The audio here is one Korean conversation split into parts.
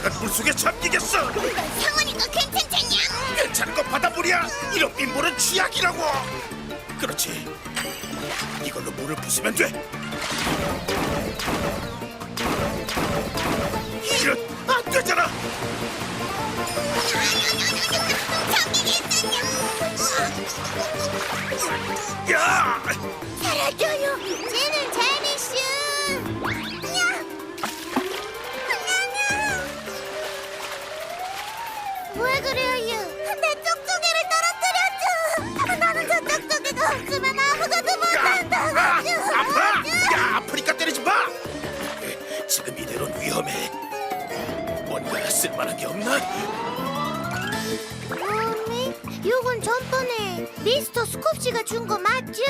있다가 물속에 잠기겠어. 넌 상어니까 괜찮잖냐? 괜찮은 거 바다물이야. 이런 빈볼은 취약이라고. 그렇지. 이걸로 물을 부수면 돼. 이런 안 되잖아. 잠기겠잖냐? 야! 사라져요. 쟤는 제니스. 왜 그래요? 내 쪽쪽이를 떨어뜨렸죠. 나는 저 쪽쪽이가 없으면 아무것도 야! 못한다고. 아, 아파! 야, 아프니까 때리지 마. 지금 이대로는 위험해. 뭔가 쓸만한 게 없나? 어미, 요건 전번에 미스터 스콥 씨가 준 거 맞죠?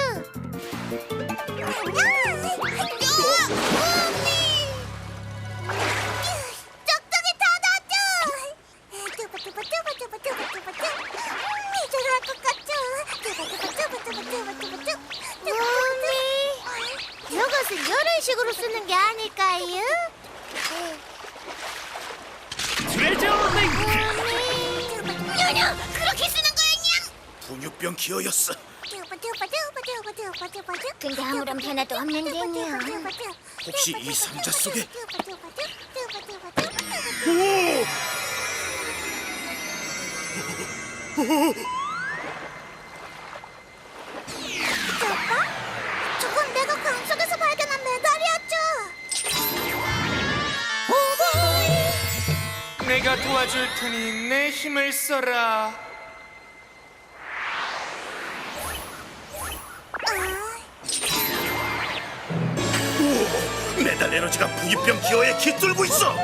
이것은 이런 식으로 쓰는 게 아닐까요? 트레저 링크 누누, 그렇게 쓰는 거였냐? 분유병 기어였어. 근데 아무런 변화도 없는데요. 혹시 이 상자 속에 저 내가 도와줄 테니 내 힘을 써라 메달 에너지가 분유병 기어에 깃들고 있어.